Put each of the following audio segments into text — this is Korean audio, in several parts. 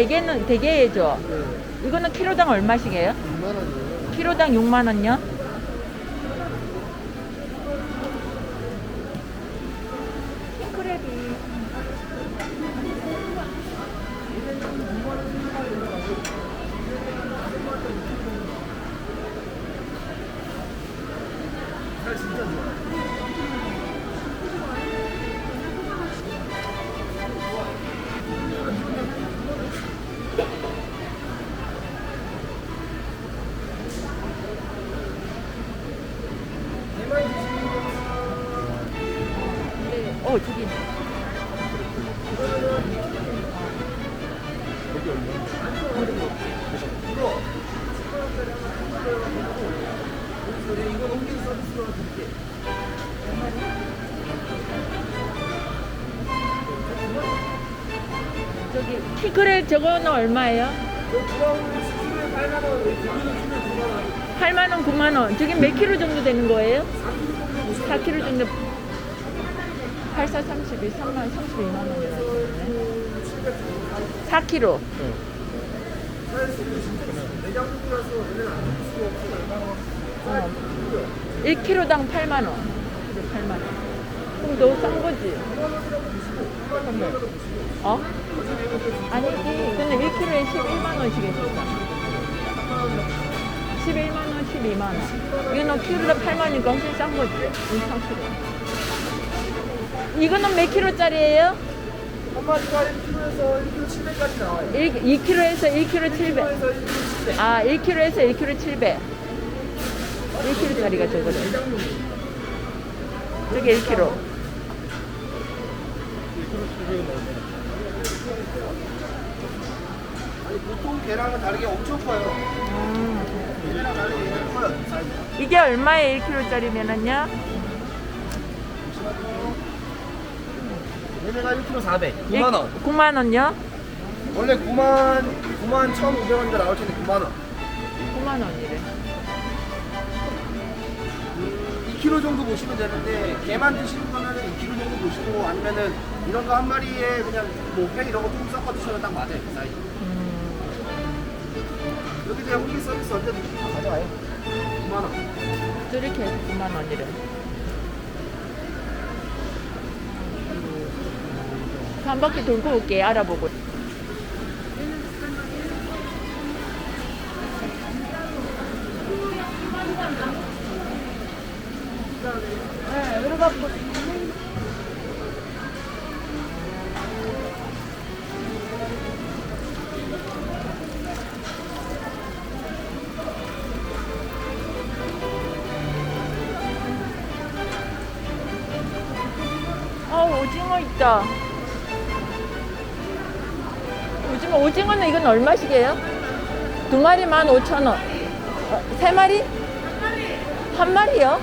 대게는 대게죠. 네. 이거는 키로당 얼마씩이에요? 6만 원이에요. 키로당 6만 원요? 어 저기. 저기 킹크랩 저거는 얼마예요? 저 주황으로 키로에 8만 원, 여기 두개는 키로에 9만 원. 8만 원, 9만 원. 저게 몇 킬로 정도 되는 거예요? 4킬로 정도. 84, 32, 3만, 32만 원이라고 그러네. 4킬로. 내장국이라서 얘는 안 먹을 수가 없어. 어. 1kg당 8만 원. 8만 원. 그럼 너무 싼 거지? 어? 아니지. 근데 1kg에 11만 원씩 했었다. 11만 원, 12만 원. 이거는 키로당 8만 원이니까 훨씬 싼 거지. 3kg. 이거는 몇 킬로짜리예요? 한 마리가 1kg에서 1kg 700까지 나와요. 2kg에서 1kg 700. 1kg에서 1kg 700. 아, 1kg에서 1kg 700. 1kg짜리가 저거를. 저게 1kg. 아니 보통 개랑은 다르게 엄청 커요. 사이즈가. 이게 얼마에 1kg짜리면은요? 얘네가 1kg 400. 9만 원. 9만 원요? 원래 9만 9만 1,500원인가 나올 텐데 9만 원. 9만 원이래. 2kg 정도 보시면 되는데 개만 드시는 거는 2kg 정도 보시고 아니면은 이런 거 한 마리에 그냥 뭐회 이런 거 조금 섞어 드셔도 딱 맞아요 그 사이즈. 여기 그냥 홍기 서비스 언제든지 다 가져와요. 9만 원. 저렇게 9만 원이래. 한 바퀴 돌고 올게 알아보고. 네, 오징어 있다. 오징어 오징어는 이건 얼마씩이에요? 두 마리 만 오천 원. 어, 세 마리? 한 마리. 한 마리요?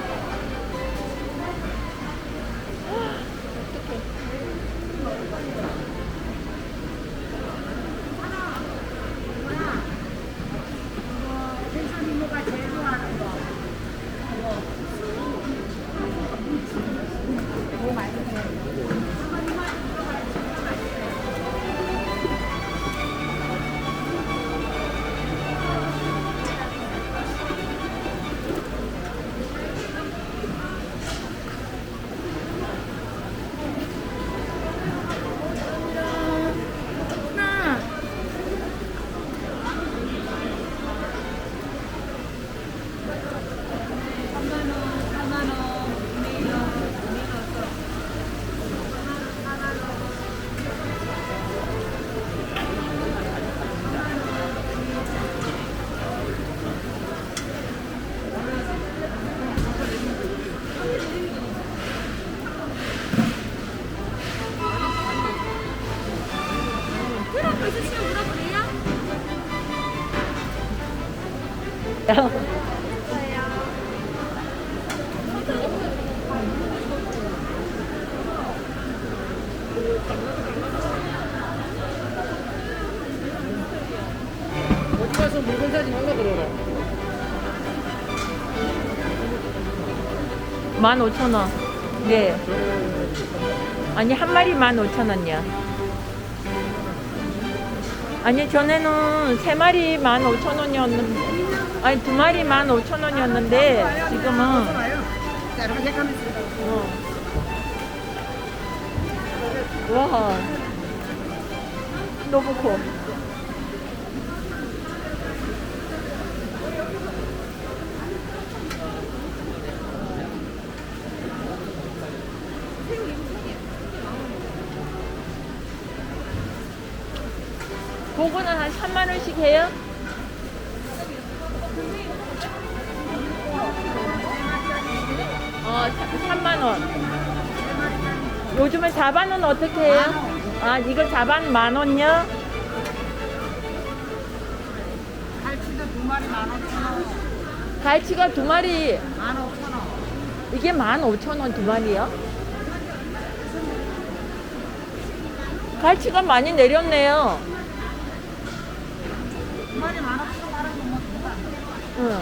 어디 가서 물건 사진 하려 그러라. 만 오천 원. 네. 아니 한 마리 만 오천 원이야. 아니 전에는 세 마리 15,000원이었는데 아니 두 마리 15,000원이었는데 지금은 어. 와 너무 커. 그거는 한 3만 원씩 해요? 요즘에 자반은 어떻게 해요? 아, 이거 자반 만 원요? 갈치도 두 마리 만 오천 원. 갈치가 두 마리, 만 오천 원. 이게 만 오천 원 두 마리요? 갈치가 많이 내렸네요. 두 마리 만 오천 원 못. 응.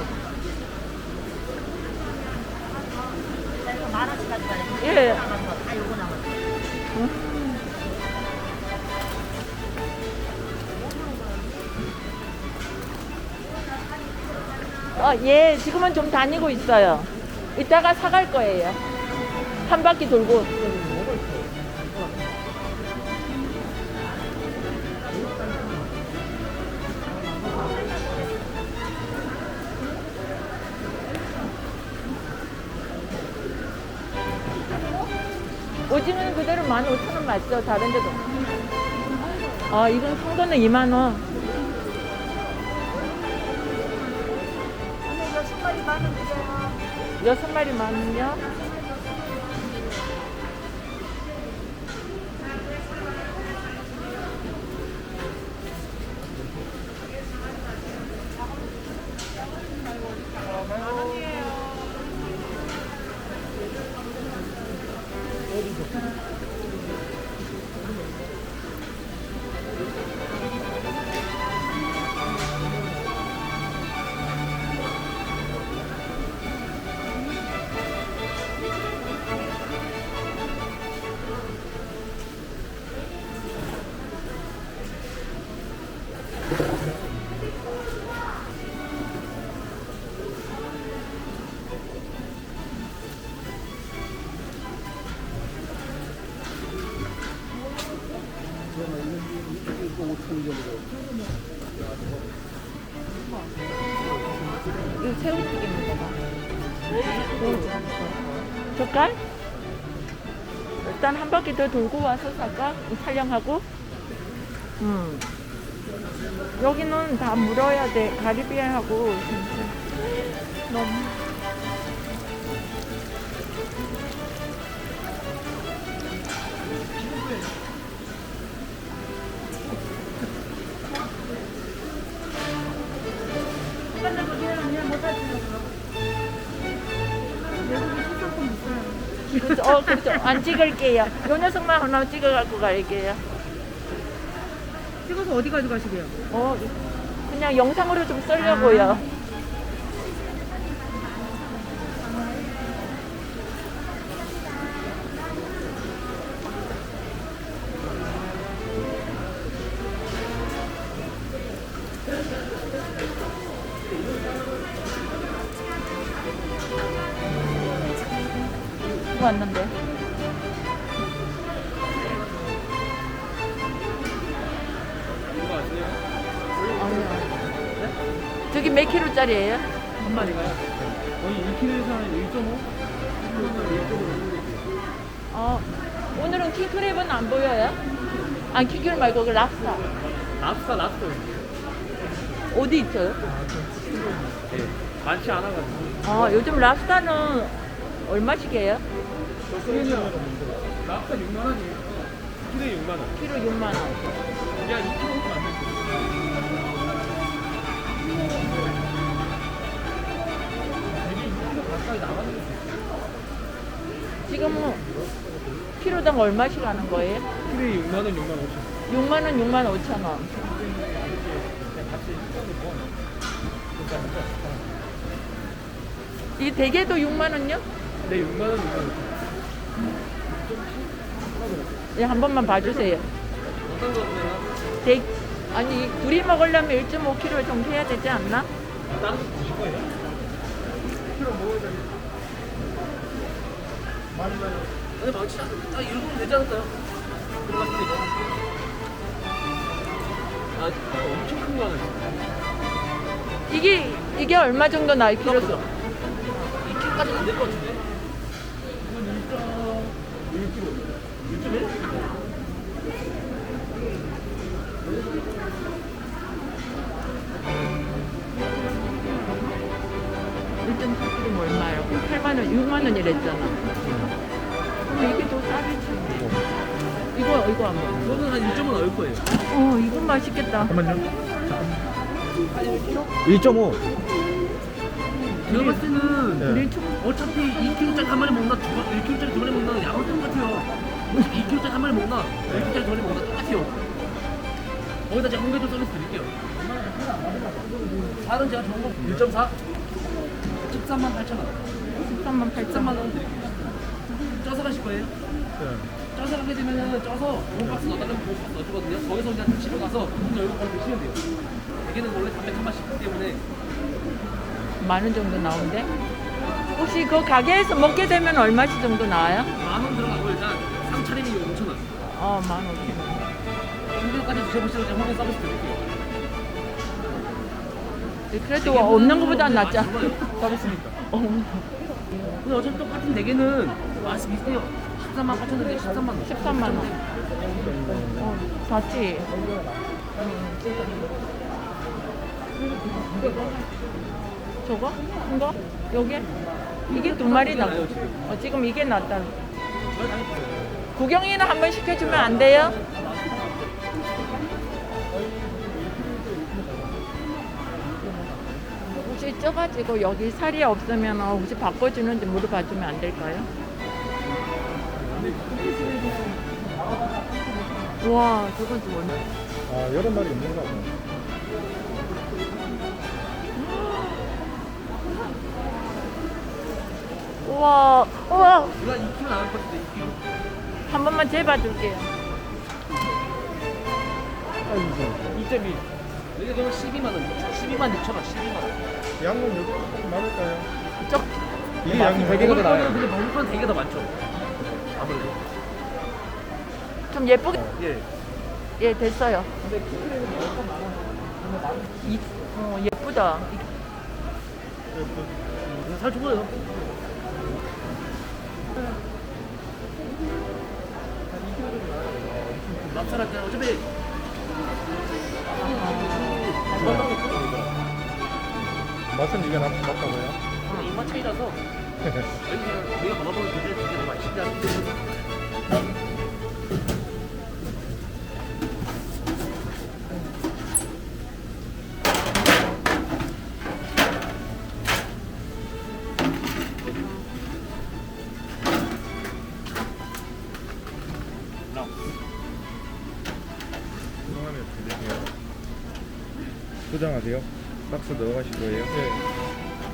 이거 만 원씩 가져가야 돼. 예. 어, 예, 지금은 좀 다니고 있어요. 이따가 사갈 거예요. 한 바퀴 돌고. 오징어는 그대로 15,000원 맞죠? 다른 데도. 아, 이건 송도는 2만원. 여섯 마리 만원요? 이거 새우튀김인가 봐. 젓갈? 일단 한 바퀴 더 돌고 와서 살까? 이 촬영하고. 음. 여기는 다 물어야 돼. 가리비하고 진짜 너무. 어, 그렇죠. 안 찍을게요. 요 녀석만 하나 찍어 갖고 갈게요. 찍어서 어디 가져가시게요? 어, 그냥 영상으로 좀 쓰려고요. 왔는데. 아니요. 저기 몇 킬로짜리예요? 한 마리가요? 거의 2kg에서 한 1.5? 어, 오늘은 킹크랩은 안 보여요? 아, 킹크랩 말고 그 랍스타. 랍스타 랍스터 어디 있어요? 네. 많지 않아가지고 아, 요즘 랍스타는 얼마씩 해요? 랍스타 6만 원이에요 키로에 6만 원 키로 6만 원. 야 2kg면 안 돼. 되게 2kg 가까이 나가는 지금은 키로당 얼마씩 하는 거예요? 키로에 6만 원, 6만 5천 원. 6만 원, 6만 5천 원. 이 대게도 6만 원요? 네 6만 원, 6만 5천 원. 예, 한 번만 봐주세요. 어떤 거 보면 대, 아니 둘이 먹으려면 1.5kg 정도 해야 되지 않나? 다른 거 드실 거예요? 키로 먹어야 돼. 많이 많이. 아니 망치 안 아, 이거 면 되지 않을까요? 들어갔을 때 이거. 아, 아, 엄청 큰 거 하나 있어. 이게 이게 얼마 정도 나요? 키로? 2kg까지는 안될 것 같은데? 이건 1.1kg. 1.1? 원, 6만 원이랬잖아. 그럼 이게 더 싸겠지. 이거 이거 한번. 이거는 한 1점은 넣을 거예요. 어, 이거 맛있겠다. 잠깐만요. 1.5. 제가 봤을 때는 네. 우리 총 어차피 2kg짜리 한 마리 먹나 1kg짜리 두 마리 먹나 양은 똑같아요 2kg짜리 한 마리 먹나 1kg짜리 두 마리 먹나 똑같아요 거기다 제가 홍게도 서비스 드릴게요 살은 제가 좋은 거 1.4 13만 8천 원 13만 8천 13만 원. 쪄서 가실 거예요? 네. 쪄서 가게 되면은 쪄서 보박스 넣어달라면 보박스 넣어주거든요 거기서 그냥 집에 가서 그냥 여기 바로 드시면 돼요 이게는 원래 담백 한 맛이 있기 때문에 만 원 정도 나온대. 혹시 그 가게에서 먹게 되면 얼마씩 정도 나와요? 만 원 들어가고 일단 3차림이 5천 원 어, 만 오천 원. 홍게까지 드셔보시고 제가 홍게 서비스 드릴게요 그래도 없는 것보다 낫지 않아? 서비스니까. 어, 근데 어차피 똑같은 네 개는 맛이 비슷해요. 13만 8천 원인데 13만 원. 13만 원. 어, 좋지. 저거? 큰 거? 여기? 이게 두 마리다. 어, 지금 이게 낫다. 구경이나 한번 시켜주면 안 돼요? 혹시 쪄가지고 여기 살이 없으면 혹시 바꿔주는지 물어봐주면 안 될까요? 와, 저건 좀 얼마? 아, 여러 마리 있는가 봐. 우와, 우와, 한 2kg 나올 것 같은데 2kg. 한 번만 재봐줄게요. 2.1. 이 게 그러면 12만 원. 12만 6천 원. 12만 원. 양은 몇 많을까요? 쪽 이게 양이 되게 먹을 거는 근데 먹을 건 되게 더 많죠. 아무래도. 좀 예쁘게, 예. 예, 됐어요. 이, 어, 예쁘다. 살 좋아요. 납살할 때 어차피 맛은 이게 낫, 낫다 봐요. 그냥 입맛 차이라서 여기 그냥 우리가 먹어보는 되게 더 맛있지 않을까. 포장하세요? 박스 넣어가실 거예요? 네.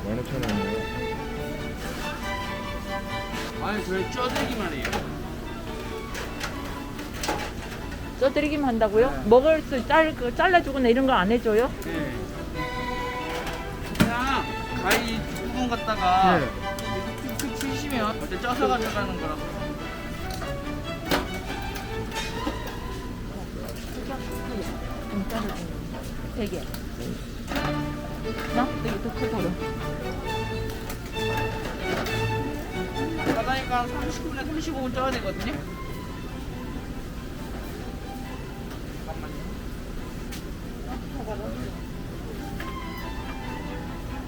15,000원이에요. 아니 저희 쪄들기만 해요. 써드리기만 한다고요? 먹을 수 잘, 그 잘라주거나 이런 거 안 해줘요? 네. 그냥 가위 부분 갖다가 네. 이렇게 툭툭 치시면 어때 쪄서 가져가는 거라서 좀잘 나? 더 크다. 가다니까 30분에 35분 쪄야 되거든요.